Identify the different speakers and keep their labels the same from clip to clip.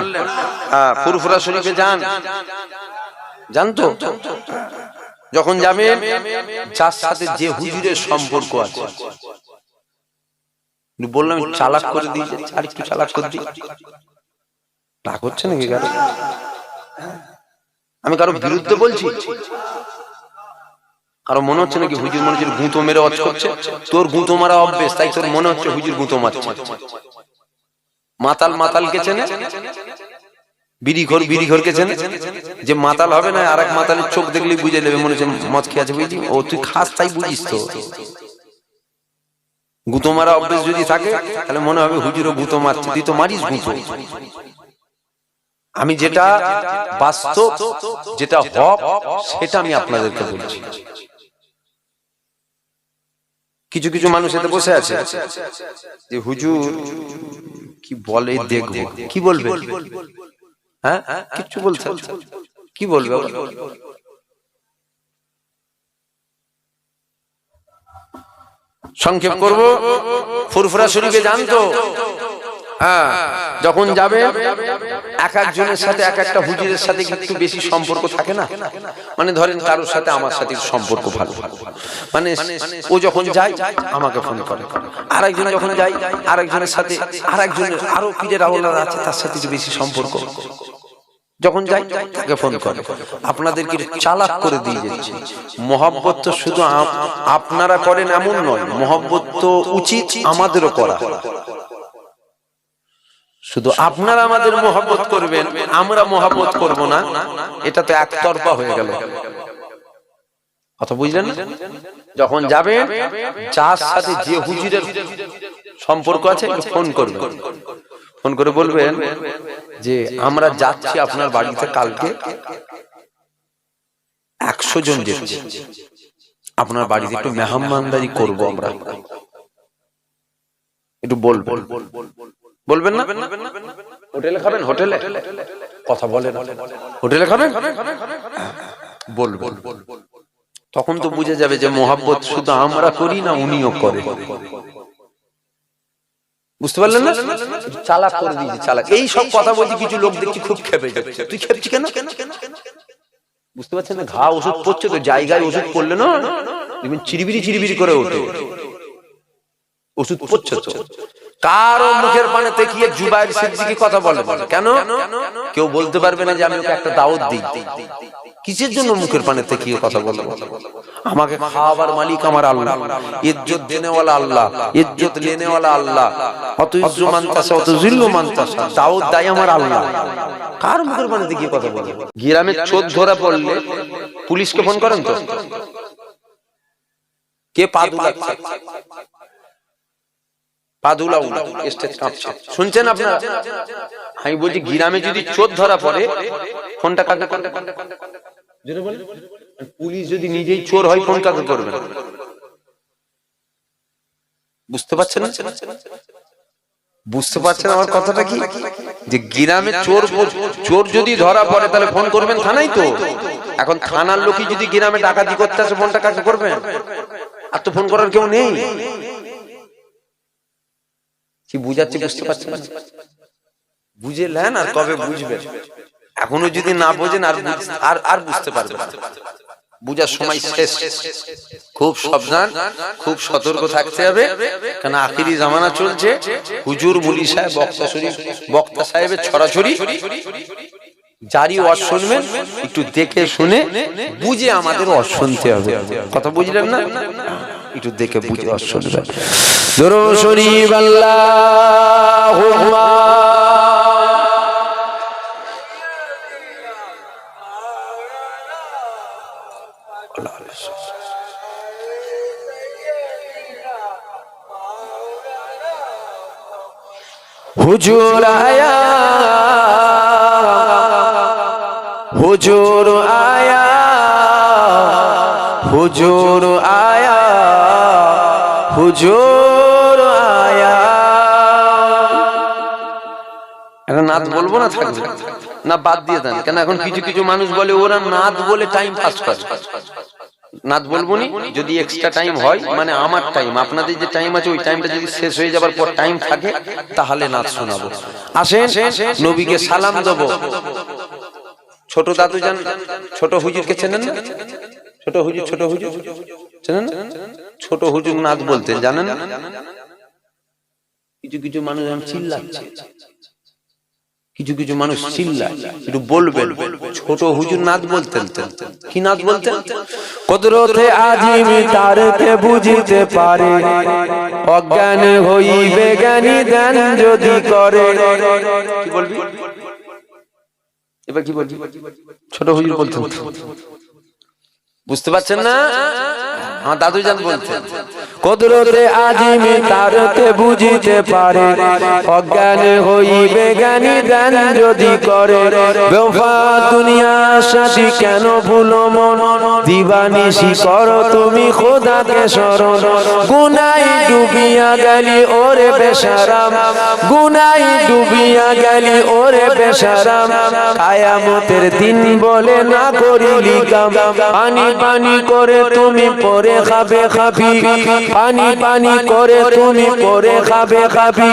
Speaker 1: বললেন ফুরফুরা শরীফে যান। জানতো যখন যাবেন যার সাথে যে হুজুরের সম্পর্ক আছে। বললাম চালাক করে দিয়েছে আর একটু চালাক করে দিই রাগ হচ্ছে নাকি কারও? আমি কারও বিরুদ্ধে বলছি? কারও মনে হচ্ছে নাকি হুজুর মনে হচ্ছে গুঁতো মেরে অচ করছে? তোর গুঁতো মারা অভ্যেস, তাই তোর মনে হচ্ছে হুজুর গুঁতো মারছে। মাতাল মাতালকে চেনে? বিড়ি ঘর বিড়ি চেনে? যে মাতাল হবে না আর এক মাতালের চোখ দেখলেই বুঝে নেবে মনে হচ্ছে মদ খেয়ে আছে বুঝলি ও তুই খাস তাই বুঝিস তো। গুঁতো মারা অভ্যেস যদি থাকে তাহলে মনে হবে হুজুরও গুঁতো মারছে তুই তো মারিস গুঁতো। আমি যেটা বাস্তব যেটা হক সেটা আমি আপনাদেরকে বলছি। কিছু কিছু মানুষ এতে বসে আছে যে হুজুর কি বলে দেখব কি বলবে? হ্যাঁ? কিচ্ছু বলছে? না। কি বলবে? সংক্ষেপ করব? ফুরফুরা শরীফে জানতো? হ্যাঁ যখন যাবে, এক একজনের সাথে এক একটা হুজুরের সাথে একটু বেশি সম্পর্ক থাকে না? মানে ধরেন কারোর সাথে আমার সাথে সম্পর্ক ভালো। মানে ও যখন যায়, আমাকে ফোন করে। আর একজন যখন যায় আর একজনের সাথে আর একজনের আরও পীরের আওলাদ আছে, তার সাথে বেশি সম্পর্ক। যখন যাই তাকে ফোন করে। আপনাদেরকে চালাক করে দিয়ে যাচ্ছে। মহব্বত তো শুধু আপনারা করেন এমন নয়, মহব্বত তো উচিত আমাদেরও করা। শুধু আপনারা আমাদের মহব্বত করবেন, আমরা মহব্বত করব না। এটা তো একতরফা হয়ে গেল। কথা বুঝলেন যখন যাবে চার সাথে যে হুজুরের সম্পর্ক আছে ফোন করবেন ফোন করে বলবেন যে, আমরা যাচ্ছি আপনার বাড়িতে কালকে। একশো জন যাচ্ছি। আপনার বাড়িতে একটু মেহমানদারি করব আমরা। একটু বলবেন। বলবেন না? হোটেলে খাবেন? হোটেলে? কথা বলেন। হোটেলে খাবেন? বলবেন। তখন তো বুঝে যাবে যে মোহাব্বত শুধু আমরা করি না উনিও করে বুঝতে পারলেন না? চালাক করে দিয়েছি চালাক। এই সব কথা বলছি কিছু লোক দেখছি খুব খেপে যাচ্ছে। তুই খেপছি কেন? বুঝতে পারছেন না? ঘা ওষুধ পড়ছে তো জায়গায় ওষুধ পড়লে না চিরিবিরি চিরিবিরি করে ওঠে। ওষুধ পড়ছে তো। কারও মুখের পানে তেকিয়ে জুবাইর সিদ্দিকি কথা বলে। কেন? কেউ বলতে পারবে না যে আমি ওকে একটা দাওয়াত দিই। কিসের জন্য মুখের পানে তেকিয়ে কথা বলে আমাকে খাওয়াবার মালিক আমার আল্লাহ। ইজ্জত দেনেওয়ালা আল্লাহ। ইজ্জত লেনেওয়ালা আল্লাহ। অত ইজ্জু মানতাসা অত জিল্লু মানতাসা দাওয়াত দেয় আমার আল্লাহ। কার মুখের পানে তেকিয়ে কথা বলে? গ্রামে চোদ ধরা পড়লে পুলিশকে ফোন করেন তো? কে পা দুলাচ্ছে পাদুলা উলা স্টেজ কাঁপছে। শুনছেন আপনারা? আমি বলছি গ্রামে যদি চোর ধরা পড়ে ফোনটা কাকে বলেন। পুলিশ যদি নিজেই চোর হয় ফোন কাকে করবে? বুঝতে পারছেন? বুঝতে পারছেন? আমার কথাটা কি? যে গ্রামে চোর চোর যদি ধরা পড়ে তাহলে ফোন করবেন থানাই তো। এখন থানার লোকই যদি গ্রামে ডাকাতি করতে আসে ফোনটা কাকে করবেন? আর তো ফোন করার কেউ নেই। কি বুঝাচ্ছি বুঝতে পারছেন না? বুঝে নেন আর কবে বুঝবেন এখনও যদি না বোঝেন আর আর আর বুঝতে পারবেন না। বুঝার সময় শেষ। খুব সাবধান খুব সতর্ক থাকতে হবে। কেন আখিরি জামানা চলছে? হুজুর মুলি সাহেব বক্তা শরীফ বক্তা সাহেবের ছড়াছড়ি। জারি ওয়াজ শুনবেন একটু দেখে শুনে বুঝে আমাদের ওয়াজ শুনতে হবে। কথা বুঝলেন না? একটু দেখে বুঝে শুনবেন দরুদ শরীফ আল্লাহুম্মা। হুজুর আয়া। হুজুর আয়া। হুজুর আয়া। হুজুর আয়া। এখন নাদ বলব না থাকবে? না, বাদ দিয়ে দেন। কেন এখন কিছু কিছু মানুষ বলে, ওরা নাদ বলে টাইম পাস করে। নাচ বলব নি যদি এক্সট্রা টাইম হয় মানে আমার টাইম আপনাদের যে টাইম আছে, ওই টাইমটা যদি শেষ হয়ে যাবার পর টাইম থাকে, তাহলে নাচ শোনাবো। আসেন, নবীকে সালাম দেবো। ছোট দাদু যান, ছোট হুজুরকে চেনেন না? ছোট হুজুর ছোট হুজুর। চেনেন না? ছোট হুজুর নাচ বলতেন জানেন? কিছু কিছু মানুষ এখন চিল্লাচ্ছে। কিছু কিছু মানুষ চিল্লায় একটু বলবেন ছোট হুজুর নাচ বলতেন। কি নাচ বলতেন?
Speaker 2: কুদরতে আজিম তারকে বুঝিতে পারে। অজ্ঞান হইবে জ্ঞানী দেন যদি করে।
Speaker 1: কি বলবি? এবার কি বলবি? ছোট হুজুর বলতেন বুঝতে পারছেন না? আমার দাদু যান বলতেন
Speaker 2: কুদরতে তারকে বুঝিতে পারে, অজ্ঞান হইবে জ্ঞানী যদি করে। বেফা দুনিয়া, সাথী কেন মন? করো তুমি খোদাকে স্মরণ। গুনাই ডুবিয়া গেলি ওরে বেশারাম গুনাই ডুবিয়া গেলি ওরে বেশারাম কায়ামতের দিন বলে না করিলি কাম পানি পানি করে তুমি পরে খাবে খাবি। পানি পানি করে তুমি পরে খাবে খাবি।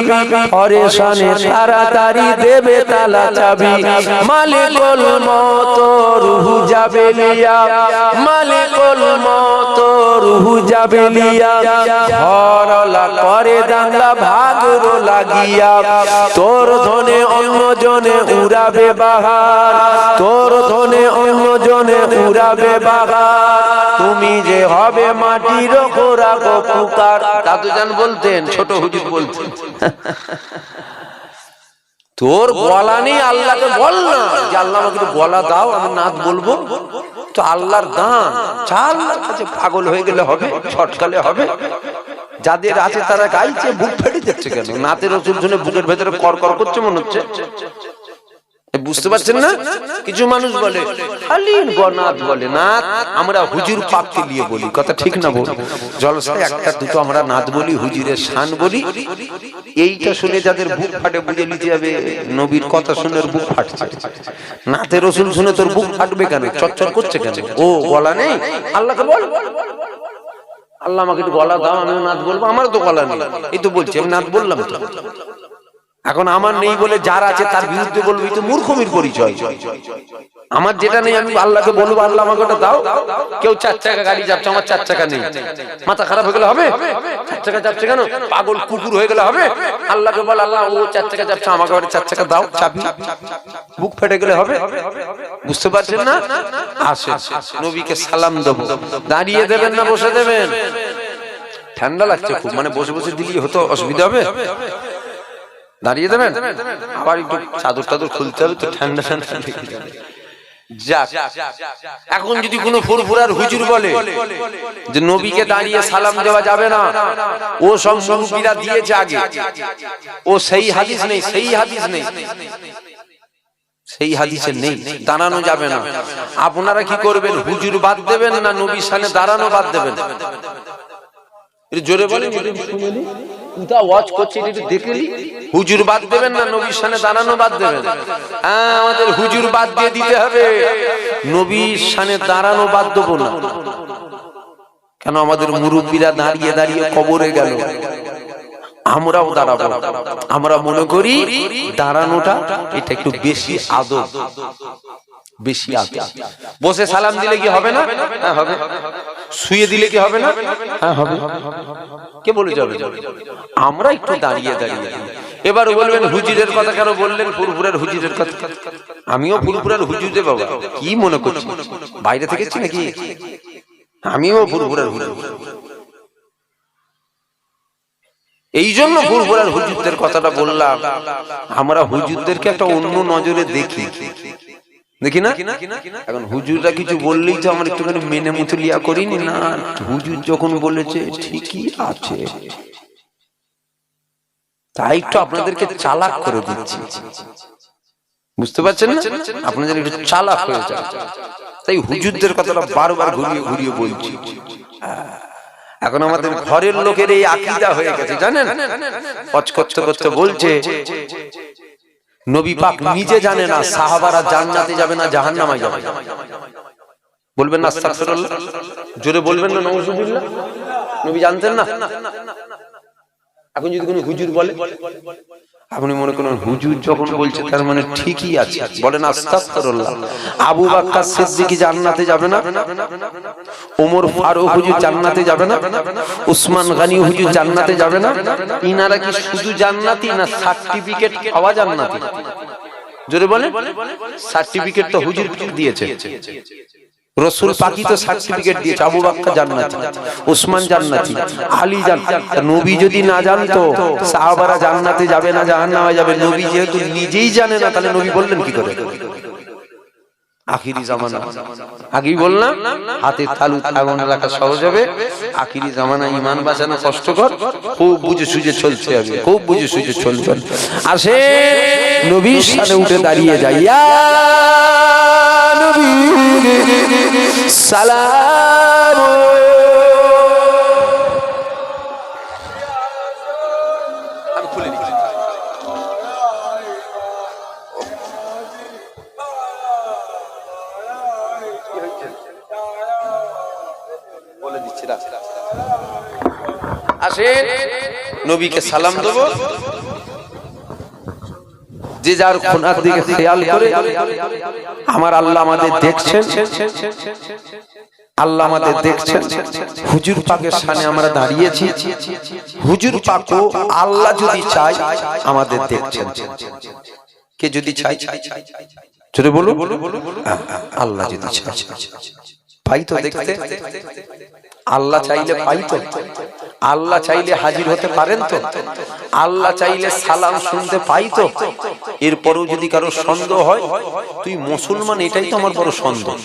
Speaker 2: পরেশানে তাড়াতাড়ি দেবে তালা চাবি। মালিকুল মত রুহু যাবে লিয়া মালিকুল মত রুহু যাবে লিয়া হরলা করে দাঙ্গা ভাগর লাগিয়া। তোর ধনে অন্য জনে উড়াবে বাহার। তোর ধনে অন্য জনে উড়াবে বাহার। তুমি যে হবে মাটির খোরা গো
Speaker 1: বলতেন, ছোট হুজুর বলতেন। তোর বলা নেই আল্লাহকে বল না। যে আল্লাহ আমাকে বলা দাও, আমি নাচ বলব। তো আল্লাহর দান। চা আল্লাহর কাছে পাগল হয়ে গেলে হবে, ছটকালে হবে। যাদের আছে তারা গাইছে, বুক ফেটে যাচ্ছে কেন? নাতের ওষুধ শুনে বুকের ভেতরে কর কর করছে মনে হচ্ছে। বুঝতে পারছেন না? কিছু মানুষ বলে খালি গনাথ বলে নাথ আমরা হুজুর পাককে নিয়ে বলি। কথা ঠিক না বল? জলসায় একটা দুটো আমরা নাথ বলি, হুজুরের শান বলি। এইটা শুনে যাদের বুক ফাটে বুঝে নিতে যাবে, নবীর কথা শুনে বুক ফাটছে। নাথের রসুল শুনে তোর বুক ফাটবে কেন? চচ্চর করছে কেন? ও গলা নেই? আল্লাহকে বল। আল্লাহ আমাকে একটু গলা দাও, আমিও নাথ বলব, আমারও তো গলা নেই। এই তো বলছি, আমি নাথ বললাম তো। এখন আমার নেই বলে যার আছে তার বিরুদ্ধে বলব তো মূর্খমির পরিচয়। আমার যেটা নেই আমি আল্লাহকে বলব, আল্লাহ আমাকে ওটা দাও। কেউ চার চাকা গাড়ি যাচ্ছে, আমার চার চাকা নেই। মাথা খারাপ হয়ে গেলে হবে? চার চাকা যাচ্ছে কেন? পাগল, কুকুর হয়ে গেলে হবে? আল্লাহকে বল, আল্লাহ, ও চার চাকা যাচ্ছে, আমাকে ওটা চার চাকা দাও, চাবি। বুক ফেটে গেলে হবে? বুঝতে পারছেন না? আসে নবীকে সালাম দেবো। দাঁড়িয়ে দেবেন না, বসে দেবেন। ঠান্ডা লাগছে খুব মানে বসে বসে দিলেই হতো, অসুবিধা হবে? দাঁড়িয়ে দেবেন? আবার একটু চাদর টাদর খুলতে হবে তো ঠান্ডা ঠান্ডা যাক এখন যদি কোনো ফুরফুরার হুজুর বলে যে নবীকে দাঁড়িয়ে সালাম দেওয়া যাবে না ও সব মুরব্বীরা দিয়েছে আগে। ও সেই হাদিস নেই সেই হাদিস নেই। সেই হাদিসে নেই দাঁড়ানো যাবে না। আপনারা কি করবেন? হুজুর বাদ দেবেন না নবীর সামনে দাঁড়ানো বাদ দেবেন? জোরে বলেন। করছি একটু হুজুর বাদ দেবেন না, নবীর সামনে দাঁড়ানো বাদ দেবেন। হ্যাঁ আমাদের হুজুর বাদ দিয়ে দিতে হবে। নবীর সামনে দাঁড়ানো বাদ দেবো না। কেন আমাদের মুরব্বীরা দাঁড়িয়ে দাঁড়িয়ে কবরে গেল? আমরাও দাঁড়াবো। আমরা মনে করি দাঁড়ানোটা এটা একটু বেশি আদব। বেশি আদব বসে সালাম দিলে কি হবে না? হ্যাঁ হবে। শুয়ে দিলে কি হবে না? হ্যাঁ হবে। কে বলে যাবে? আমরা একটু দাঁড়িয়ে দাঁড়িয়ে এবার বলবেন হুজুরের কথা কেন বললেন ফুরফুরের হুজুরের কথা। আমিও ফুরফুরের হুজুরে বাবা। কি মনে করছি? বাইরে থেকেছি নাকি? আমিও ফুরফুরের হুজুর। এই জন্য ফুরফুরের হুজুরদের কথাটা বললাম। আমরা হুজুরদেরকে একটা অন্য নজরে দেখি। দেখি না? এখন হুজুররা কিছু বললেই তো আমরা একটুখানি মেনে মুতুলিয়া করিনি না। হুজুর যখন বলেছে ঠিকই আছে। তাই একটু আপনাদেরকে চালাক করে দিচ্ছি। বুঝতে পারছেন না? আপনাদের একটু চালাক হয়ে যায় তাই হুজুরদের কথাটা বারবার ঘুরিয়ে ঘুরিয়ে বলছি। এখন আমাদের ঘরের লোকের এই আকিদা হয়ে গেছে জানেন? পচ করতে করতে বলছে। নবী পাক নিজে জানে না সাহাবারা জান্নাতে যাবে না জাহান্নামে যাবে বলবেন না আস্তাগফিরুল্লাহ। জোরে বলবেন না নবী জানতেন না। এখন যদি কোনো হুজুর বলে আপনি মনে করেন হুজুর যখন বলছে তার মানে ঠিকই আছে। বলেন আস্তাগফিরুল্লাহ। আবু বাক্কার সিদ্দিকী জান্নাতে যাবে না? ওমর ফারুক হুজুর জান্নাতে যাবে না? উসমান গনি হুজুর জান্নাতে যাবে না? ইনারা কি শুধু জান্নাতি না সার্টিফিকেট পাওয়া জান্নাতি? জোরে বলে সার্টিফিকেট তো হুজুর দিয়েছে। রসুল পাকি তো সার্টিফিকেট দিয়েছে আবু বাক্কা জান্নাতি উসমান জান্নাতি আলী জান্নাতি। নবী যদি না জানতো সাহাবারা জান্নাতে যাবে না জাহান্নামে যাবে নবী যেহেতু নিজেই জানে না তাহলে নবী বললেন কি করে? আখিরি জামানা। আগেই বললাম হাতে তালু আগুন রাখা সহজ হবে। আখিরি জামানা ইমান বাঁচানো কষ্টকর। খুব বুঝে সুঝে চলছে আগে খুব বুঝে সুঝে চলছে। আসে নবীর সাথে উঠে দাঁড়িয়ে যাই। ইয়া! নবী সালাম। বলে দিচ্ছি আসেন নবীকে সালাম দেবো। যে যার খুনার দিকে খেয়াল করে আমার আল্লাহ আমাদের দেখছেন। আল্লাহ আমাদের দেখছেন। হুজুর পাকের সামনে আমরা দাঁড়িয়েছি। হুজুর পাকও আল্লাহ যদি চাই আমাদের দেখছেন। কে যদি চাই যদি বলো আল্লাহ যদি চাই পাই তো দেখতে। আল্লাহ চাইলে পাই তো। আল্লাহ চাইলে হাজির হতে পারেন তো? আল্লাহ চাইলে সালাম শুনতে পাই তো? এরপরেও যদি কারও সন্দেহ হয়, তুই মুসলমান, এটাই তো আমার বড় সন্দেহ।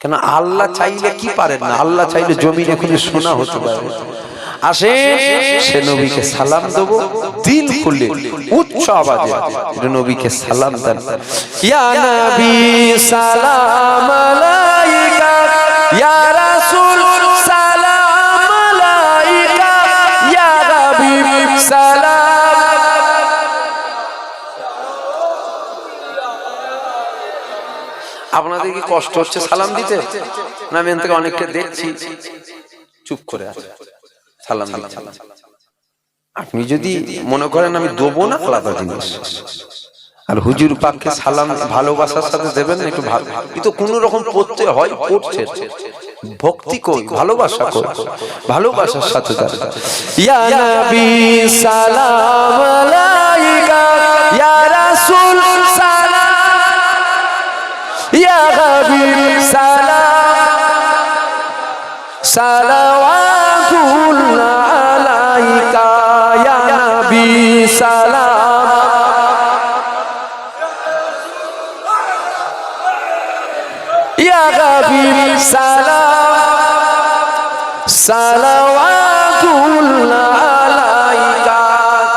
Speaker 1: কেন আল্লাহ চাইলে কি পারেন না? আল্লাহ চাইলে জমিনে খুলে শোনা হতে পারে। আসে, সে নবীকে সালাম দেব দিল খুলে উচ্চ আওয়াজে নবীকে সালাম দেন। ইয়া নবী সালাম আলাইকা, ইয়া আপনাদের কি কষ্ট হচ্ছে সালাম দিতে? না, আমি থেকে অনেককে দেখছি। চুপ করে আছে। সালাম আপনি যদি মনে করেন আমি দেবো না আলাদা জিনিস আর হুজুর পাককে সালাম, ভালোবাসার সাথে দেবেন একটু ভালো কিন্তু কোন রকম পড়তে হয় পড়ছে ভক্তি কই? ভালোবাসা কই? ভালোবাসার সাথে দেবেন ইয়া নবী সালাম আলাইকা ইয়া রাসূল সালাম ইয়া হাবিব সালাম সালাওয়াতুল্লাহ আলাইকা ইয়া নবী সালাম। ইয়া হাবিব সালাম। সালাওয়াতুল্লাহ আলাইকা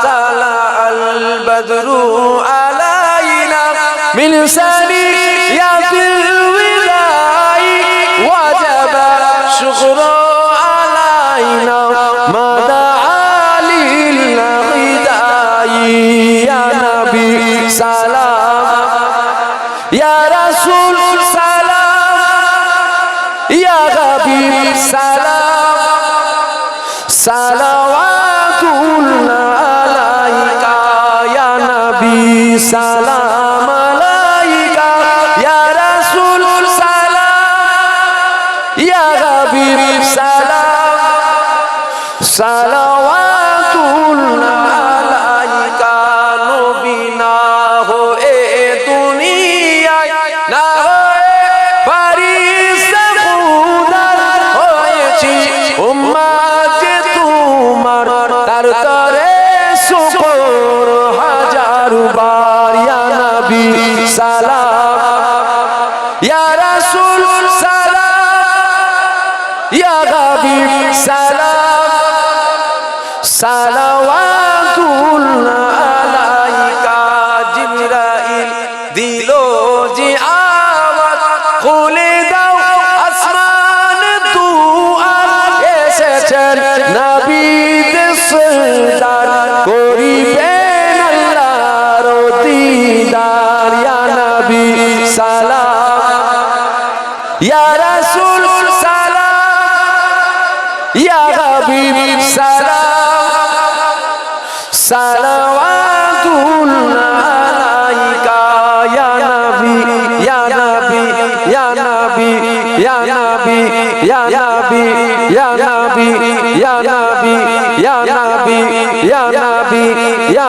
Speaker 1: তালা আল বদরু আলাইনা মিন সানিয়াতিল বিদাই ওয়াজাবা শুকরু আলাইনা মাদা আলিল বিদাই ইয়া নবী সালাম ইয়া রাসূল সালাম ইয়া হাবিব সালাম সালাম ইয়া রাসূল সালাম ইয়া হাবিব সালাম সালাওয়াতুল আলাইকা ইয়া নবী ইয়া নবী ইয়া নবী ইয়া
Speaker 2: নবী ইয়া নবী ইয়া নবী ইয়া নবী ইয়া নবী ইয়া নবী ইয়া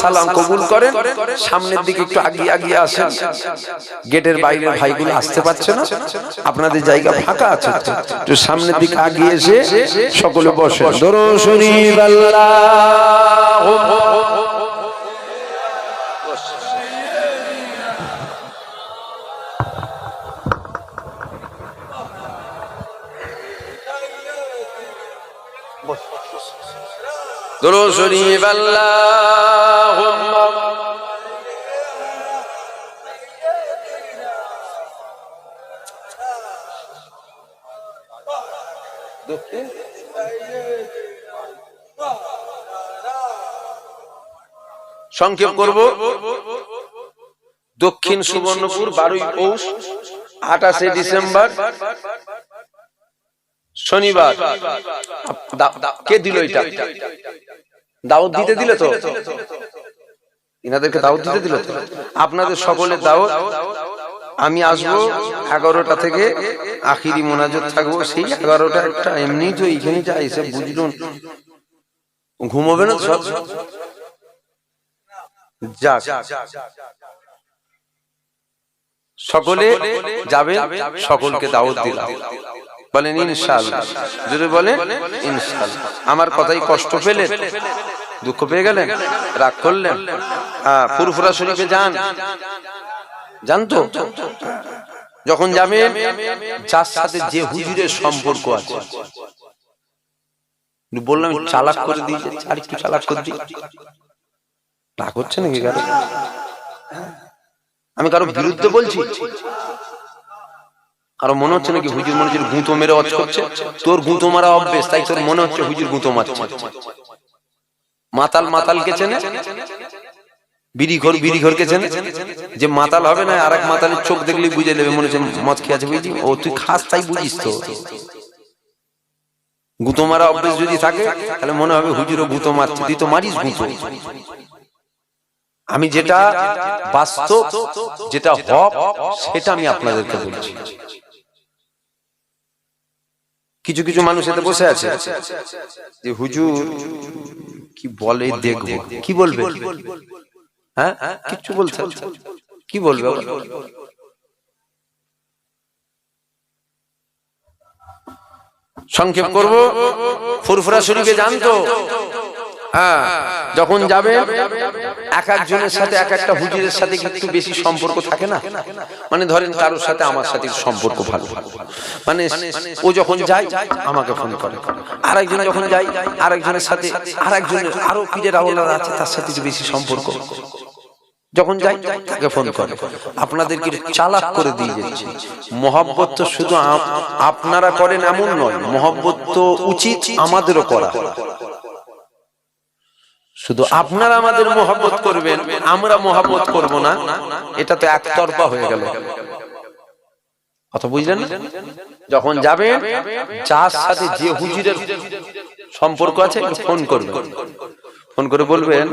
Speaker 2: সালাম কবুল করেন, সামনের দিকে একটু আগিয়ে আগিয়ে আসেন। গেটের বাইরে ভাইগুলো আসতে পারছে না। আপনাদের জায়গা ফাঁকা আছে। একটু সামনের দিকে আগিয়ে এসে সকলে বসে ধরো শরীফ সংক্ষেপ করব। দক্ষিণ সুবর্ণপুর বারোই পৌষ, আঠাশে ডিসেম্বর, শনিবার। কে দিল এটা? দাওয়াত দিতে দিলে তো? ইনাদেরকে দাওয়াত দিতে দিল তো? আপনাদের সকলের দাওয়াত। আমি আসব এগারোটা থেকে, আখিরি মোনাজত থাকব। সেই এগারোটা একটা এমনি তো এইখানে যা এসে বুঝলুন। ঘুমোবে না যাক। সকলে যাবে সকলকে দাওয়াত দিলাম বলেন, ইনশাআল্লাহ। যদি বলেন, ইনশাআল্লাহ। আমার কথাই কষ্ট পেলে দুঃখ পেয়ে গেলেন, রাগ করলেন হ্যাঁ ফুরফুরা শরীফে যান। যান তো? যখন যাবেন যার সাথে যে হুজুরের সম্পর্ক আছে। বললাম, চালাক করে দিয়েছে, আর একটু চালাক করে দিই। রাগ হচ্ছে নাকি কারও? আমি কারও বিরুদ্ধে বলছি? কারও মনে হচ্ছে নাকি হুজুর মনে হচ্ছে গুঁতো মেরে অচ করছে? তোর গুঁতো মারা অভ্যেস, তাই তোর মনে হচ্ছে হুজুর গুঁতো মারছে। মাতাল মাতালকে চেনে? বিড়ি ঘর, বিড়ি ঘরকে চেনে? যে মাতাল হবে না আর এক মাতালের চোখ দেখলেই বুঝে নেবে, মনে হচ্ছে মদ খেয়ে আছে বুঝলি ও, তুই খাস, তাই বুঝিস তো। গুঁতো মারা অভ্যেস যদি থাকে, তাহলে মনে হবে হুজুরও গুঁতো মারছে, তুই তো মারিস গুঁতো। আমি যেটা বাস্তব যেটা হক সেটা আমি আপনাদেরকে বলছি। কিছু কিছু মানুষ এতে বসে আছে। যে হুজুর কি বলে দেখব? কি বলবে? হ্যাঁ? কিচ্ছু বলছে? কি বলবে? সংক্ষেপ করব? ফুরফুরা শরীফে জানতো? হ্যাঁ যখন যাবে এক একজনের সাথে এক একটা হুজুরের সাথে একটু বেশি সম্পর্ক থাকে না? মানে ধরেন কারোর সাথে আমার সাথে সম্পর্ক ভালো। মানে ও যখন যায় আমাকে ফোন করে। আর একজন যখন যায় আর একজনের সাথে আর একজনের আরও পীরের আওলাদ আছে তার সাথে বেশি সম্পর্ক। যখন যাই তাকে ফোন করে। আপনাদের আপনাদেরকে চালাক করে দিয়ে যাচ্ছে। মহব্বত তো শুধু আপনারা করেন এমন নয় মহব্বত তো উচিত আমাদেরও করা। শুধু আপনারা আমাদের মহব্বত করবেন, আমরা মহব্বত করব না। এটা তো একতরফা হয়ে গেল। কথা বুঝলেন যখন যাবেন, যার সাথে যে হুজুরের সম্পর্ক আছে ফোন করবেন। ফোন করে বলবেন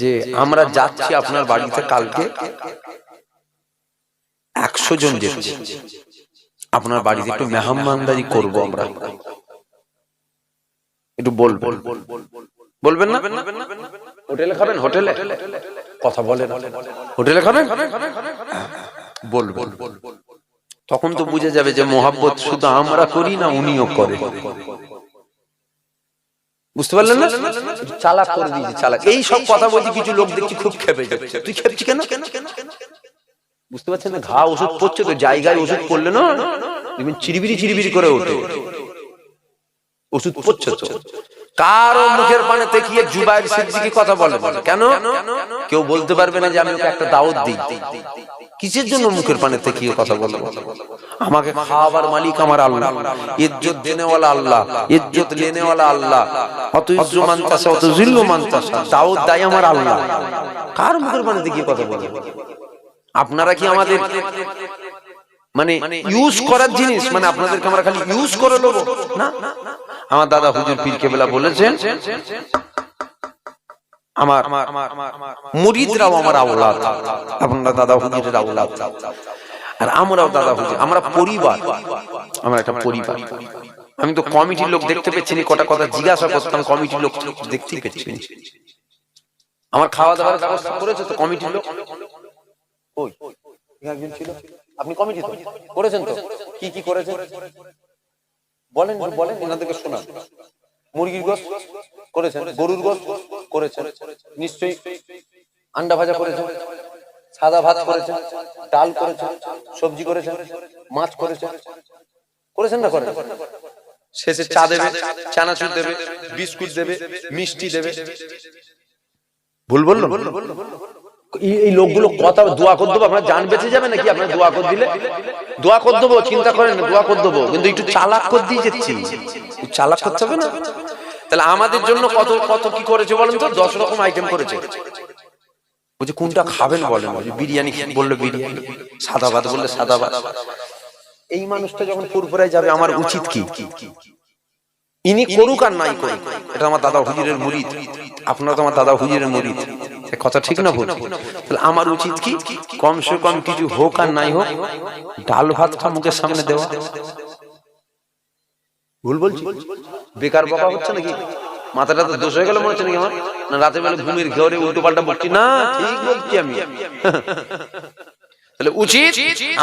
Speaker 2: যে, আমরা যাচ্ছি আপনার বাড়িতে কালকে। একশো জন যাচ্ছি। আপনার বাড়িতে একটু মেহমানদারি করব আমরা। একটু বলবেন। বলবেন না? হোটেলে খাবেন? হোটেলে? কথা বলেন হোটেলে খাবেন? তখন তো বুঝে যাবে যে মোহাব্বত শুধু আমরা করি না, উনিও করে। বুঝতে পারলেন না?
Speaker 1: চালাক করে দিয়েছে, চালাক।
Speaker 2: এই সব কথা বলছি, কিছু লোক দেখছি খুব খেপে যাচ্ছে। তুই খেপছি কেন?
Speaker 1: বুঝতে পারছেন না? ঘা ওষুধ পড়ছে তো, জায়গায় ওষুধ পড়লে না চিরিবিরি চিরিবিরি করে ওঠে। ওষুধ পড়ছে তো।
Speaker 2: কারও মুখের পানে তেকিয়ে জুবাইর সিদ্দিকি কথা বলে কেন?
Speaker 1: কেউ বলতে পারবে না যে আমি ওকে একটা দাওয়াত দিই।
Speaker 2: কিসের জন্য মুখের পানে তেকিয়ে কথা বলে
Speaker 1: আমাকে খাওয়াবার মালিক আমার আল্লাহ,
Speaker 2: ইজ্জত দেনেওয়ালা আল্লাহ, ইজ্জত লেনেওয়ালা আল্লাহ অত ইজ্জু মানতাসা অত জিল্লু মানতাসা
Speaker 1: দাওয়াত দেয় আমার আল্লাহ। কার মুখের পানে দেখিয়ে কথা বলে?
Speaker 2: আপনারা কি আমাদের মানে ইউজ করার জিনিস মানে আপনাদেরকে আমরা খালি ইউজ করে নেব। না? আমার দাদা হুজুর পীর কেবলা বলেছেন আমার মুরিদরাও আমার আওলাদ। আপনারা দাদা হুজুরের আওলাদ। আর আমরাও দাদা হুজুর আমরা পরিবার। আমরা একটা পরিবার। আমি তো কমিটির লোক দেখতে পেয়েছি না, কটা কথা জিজ্ঞাসা করতাম কমিটির লোক দেখতেই পেয়েছি আমার খাওয়া দাওয়ার ব্যবস্থা করেছে তো কমিটির লোক?
Speaker 1: ওই। একজন ছিল? আপনি কমিটি করেছেন তো? কি কি করেছেন? বলেন বলেন এনাদেরকে শোনান। মুরগির গোস করেছেন, গরুর গোস করেছেন, নিশ্চয়ই আন্ডা ভাজা করেছেন, সাদা ভাত করেছেন, ডাল করেছেন, সবজি করেছেন, মাছ করেছেন। করেছেন না করেন? শেষে চা দেবে, চানাচুর দেবে, বিস্কুট দেবে, মিষ্টি দেবে। ভুল বলল এই- লোকগুলো কথা দোয়া করে দেবো, আপনার জান বেঁচে যাবে নাকি? আপনার দোয়া করে দিলে দোয়া করে দেবো, চিন্তা করেন দোয়া করে দেবো, কিন্তু একটু চালাক করে দিয়ে যাচ্ছি। চালাক করতে হবে না?
Speaker 2: তাহলে আমাদের জন্য কত কত কি করেছে বলেন তো? দশ রকম আইটেম করেছে। বলছে কোনটা খাবেন বলেন বিরিয়ানি বললে বিরিয়ানি, সাদা ভাত বললে সাদা ভাত।
Speaker 1: এই মানুষটা যখন ফুরফুরায় যাবে, আমার উচিত কি?
Speaker 2: ইনি করুক আর নাই করুক। এটা আমার দাদা হুজুরের মুরিদ। আপনারা তো আমার দাদা হুজুরের মুরিদ। কথা ঠিক না ভুল তাহলে আমার উচিত কি? কমসে কম কিছু হোক আর নাই হোক, ডাল ভাতটা মুখের সামনে দেওয়া।
Speaker 1: ভুল বলছি? বেকার বকা হচ্ছে নাকি?
Speaker 2: মাথাটা তো দোষ হয়ে গেল মনে হচ্ছে নাকি আমার? না রাতে বেলা ঘুমের ঘরে উল্টো পাল্টা বকছি। না, ঠিক বলছি আমি। তাহলে উচিত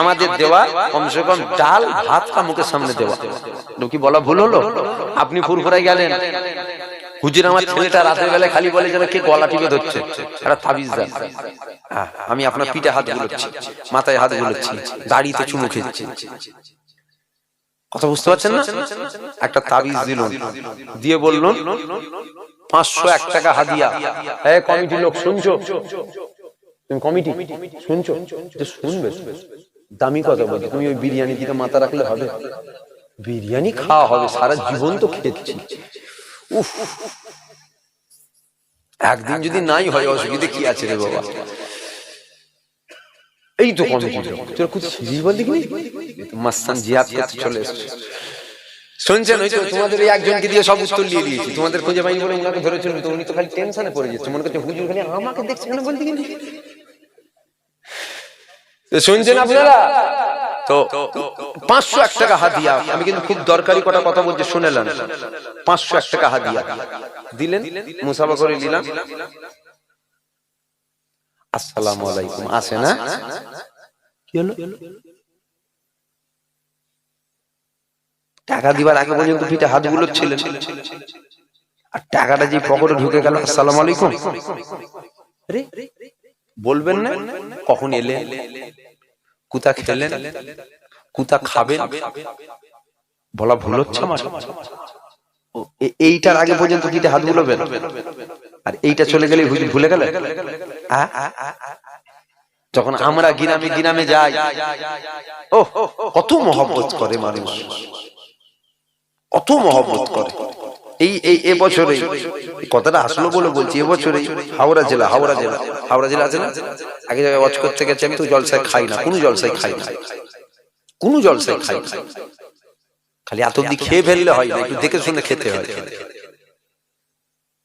Speaker 2: আমাদের দেওয়া, কমসে কম ডাল ভাতটা মুখের সামনে দেওয়া। কি বলা ভুল হলো? আপনি ফুরফুরাই গেলেন। হুজুর আমার ছেলেটা রাতের বেলায় খালি বলে যেন কে গলা টিপে ধরছে। একটা তাবিজ দেন। হ্যাঁ, আমি আপনার পিঠে হাত গুলোচ্ছি মাথায় হাত গুলোচ্ছি দাড়িতে চুমু খেয়েছি। কথা বুঝতে পারছেন না? একটা তাবিজ দিল। দিয়ে বললেন পাঁচশো এক টাকা হাদিয়া।
Speaker 1: হ্যাঁ কমিটি লোক শুনছো? তুমি কমিটি? শুনছো? যে শুনবে। দামি কথা বলছো। তুমি ওই বিরিয়ানি দিকে মাথা রাখলে হবে। বিরিয়ানি খাওয়া হবে সারা জীবন তো খেয়েছি উফ।
Speaker 2: একদিন যদি নাই হয় অসুবিধা কি আছে রে বাবা?
Speaker 1: এই তো তোর বল দেখি
Speaker 2: মাস্তান জিয়াদ করতে চলে এসছে। শুনছেন ওই তো তোমাদের এই একজনকে দিয়ে সব উত্তর দিয়ে দিয়েছি। তোমাদের খুঁজে পাইনি বলে উনাকে ধরেছিল তো উনি তো খালি টেনশনে পড়ে যাচ্ছে। মনে করছে হুজুর খালি আমাকে দেখছে কেন বলতে শুনছেন আপনারা? তো পাঁচশো এক টাকা হাদিয়া। আমি কিন্তু খুব দরকারি কটা কথা বলছি শুনেলেন পাঁচশো এক টাকা হাদিয়া। দিলেন? মুসাফা করে নিলাম। আসসালামু আলাইকুম। আসে না? টাকা দিবার আগে পর্যন্ত পিঠে হাতগুলো ছিলেন আর টাকাটা যে পকেটে ঢুকে গেল, আসসালাম আলাইকুম। বলবেন না? কখন এলে কুতা খেলেন, কুতা খাবেন, বলা ভুল হচ্ছে আমার এইটার আগে পর্যন্ত পিঠে হাত বুলোবেন আর এইটা চলে গেলে ভুলে গেলে যখন আমরা গিরামে গিরামে যাই ও কত মহব্বত করে মানুষ। কত মহব্বত করে। এই এই এবছরে কথাটা আসলো বলে বলছি এবছরে হাওড়া জেলা হাওড়া জেলা হাওড়া জেলা আছে না? আগে জায়গায় ওয়াচ করতে গেছে আমি তো জলসায় খাই না, কোনো জলসায় খাই না। কোনো জলসায় খাই না। খালি এত অব্দি খেয়ে ফেললে হয় না, একটু দেখে শুনে খেতে হয়।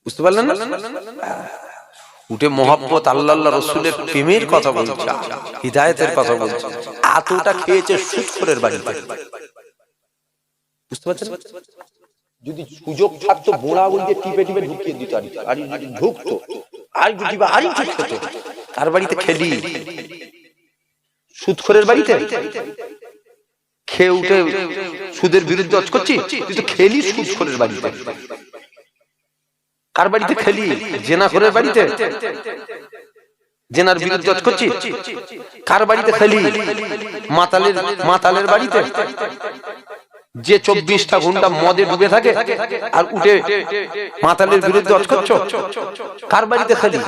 Speaker 2: বুঝতে পারলেন না? উঠে মোহাম্মত আল্লাহ রসুলের প্রেমের কথা বলছে, হৃদায়তের কথা বলছে, এতটা খেয়েছে সুৎখরের বাড়িতে। বুঝতে পারছেন?
Speaker 1: যদি সুযোগ থাকতো বোড়া দিয়ে টিপে টিপে ঢুকিয়ে দিত আর আর যদি ঢুকতো, আর একটু টিপে আর একটু খেত
Speaker 2: কার বাড়িতে খেলি।
Speaker 1: সুদখোরের বাড়িতে?
Speaker 2: খেয়ে উঠে সুদের বিরুদ্ধে অচ করছি তুই তো খেলি সুদখোরের বাড়িতে। কার বাড়িতে খেলি? জেনা করে বাড়িতে? জেনার বিরুদ্ধে কাজ করছি কার বাড়িতে খেলি? মাতালের মাতালের বাড়িতে? যে চব্বিশটা ঘণ্টা মদে ডুবে থাকে আর উঠে মাতালের বিরুদ্ধে কার বাড়িতে খেলি?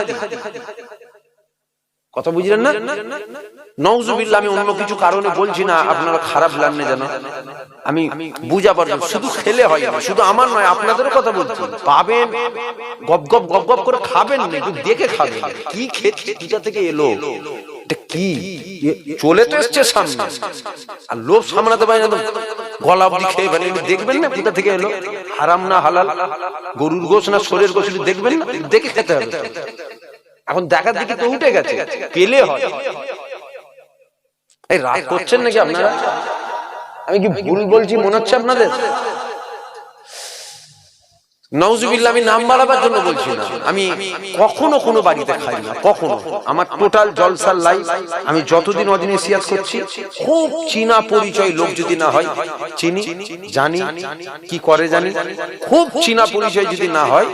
Speaker 2: কথা বুঝলেন না? নওজুবিল্লাহ, আমি অন্য কিছু কারণে বলছি না, আপনারা খারাপ লাগনে যেন আমি বুঝাবার শুধু খেলে হয় শুধু আমার নয়, আপনাদেরও কথা বলছি। পাবেন, গপ গপ গপ গপ করে খাবেন না, একটু দেখে খাবেন। কি খেতে কোথা থেকে এলো? কি? চলে তো এসছে সামনে। আর লোভ সামলাতে পারে না গলা অব্দি ফেলে দেখবেন না? কোথা থেকে এলো? হারাম না হালাল? গরুর গোশ না গোস দেখবেন না? দেখে খেতে হবে। এখন দেখার দিকে তো উঠে গেছে। পেলে হয়। এই রাগ করছেন নাকি আপনারা? আমি কি ভুল বলছি মনে হচ্ছে আপনাদের? নওজুবিল্লাহ আমি নাম বাড়াবার জন্য বলছি না আমি কখনো কোনো বাড়িতে খাই না কখনো আমার টোটাল জলসার লাইফ আমি যতদিন অদিনে সিয়াজ করছি খুব চীনা পরিচয় লোক যদি না হয় চিনি জানি কি করে জানি খুব চীনা পরিচয় যদি না হয়